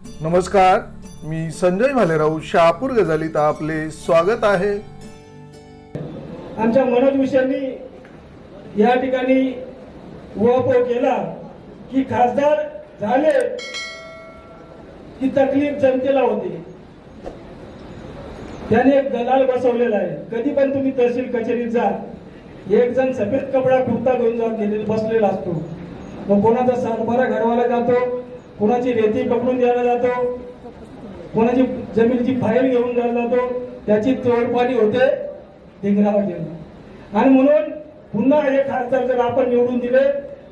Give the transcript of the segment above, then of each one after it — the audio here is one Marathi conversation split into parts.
नमस्कार मी संजय भालेराव शहापूर गजालीत आपले स्वागत आहे. आमच्या मनोज विषयांनी या ठिकाणी उहापोह केला की खासदार झाले की तकलीफ जनतेला होती. त्याने एक दलाल बसवलेला आहे. कधी पण तुम्ही तहसील कचेरीत जा. एक जण सफेद कपडा कुर्ता घेऊन जाऊन गेलेला बसलेला असतो. मग कोणाचा सातबारा घडवायला जातो कोणाची रेती पकडून द्यायला जातो? कोणाची जमिनीची फाईल घेऊन द्यायला जातो? त्याची तोडपाणी होते ढिंगरा जिल्हा आणि म्हणून पुन्हा हे खासदार जर आपण निवडून दिले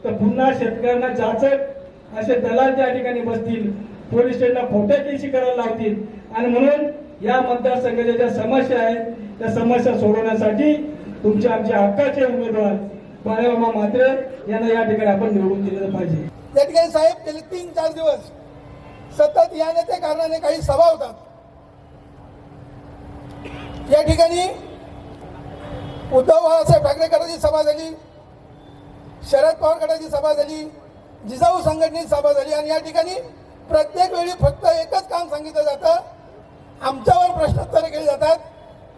तर पुन्हा शेतकऱ्यांना जाचक असे दलाल त्या ठिकाणी बसतील पोलीस स्टेशनला खोट्या करायला लावतील. आणि म्हणून या मतदारसंघाच्या ज्या समस्या आहेत त्या समस्या सोडवण्यासाठी तुमच्या आमच्या हक्काचे उमेदवार बाळामामा मात्रे यांना या ठिकाणी आपण निवडून दिलं पाहिजे. त्या ठिकाणी साहेब गेले तीन चार दिवस. सतत या नेत्या कारणाने काही सभा होतात. या ठिकाणी उद्धव बाळासाहेब ठाकरे गटाची सभा झाली. शरद पवार गटाची सभा झाली. जिजाऊ संघटनेची सभा झाली. आणि या ठिकाणी प्रत्येक वेळी फक्त एकच काम सांगितलं जातं. आमच्यावर प्रश्नोत्तरे केली जातात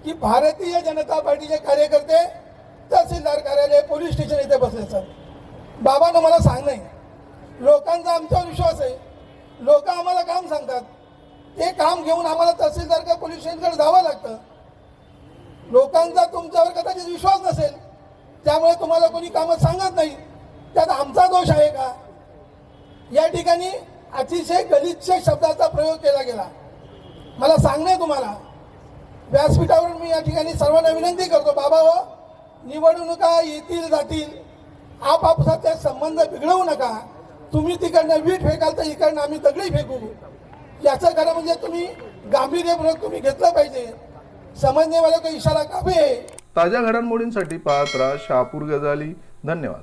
की भारतीय जनता पार्टीचे कार्यकर्ते तहसीलदार कार्यालय पोलीस स्टेशन इथे बसले असतात. बाबांना मला सांग नाही. लोकांचा आमच्यावर विश्वास आहे. लोक आम्हाला काम सांगतात. ते काम घेऊन आम्हाला तहसीलदार का पोलीस स्टेशनकडे जावं लागतं. लोकांचा तुमच्यावर कदाचित विश्वास नसेल त्यामुळे तुम्हाला कोणी कामं सांगत नाही. त्यात आमचा दोष आहे का? या ठिकाणी अतिशय गलिच्छ शब्दाचा प्रयोग केला गेला. मला सांगणे तुम्हाला. व्यासपीठावरून मी या ठिकाणी सर्वांना विनंती करतो बाबा हो निवडणुका येतील जातील. आपापसाचे संबंध बिघडवू नका. तुम्ही तिकडनं वीट फेकाल तर इकडनं आम्ही दगडी फेकू. याचं खरं म्हणजे तुम्ही गांभीर्यपूर्वक तुम्ही घेतलं पाहिजे. समजण्यावाला काही का इशारा काफी आहे ताज्या घडामोडींसाठी पाहत राहा शहापूर गजाली. धन्यवाद.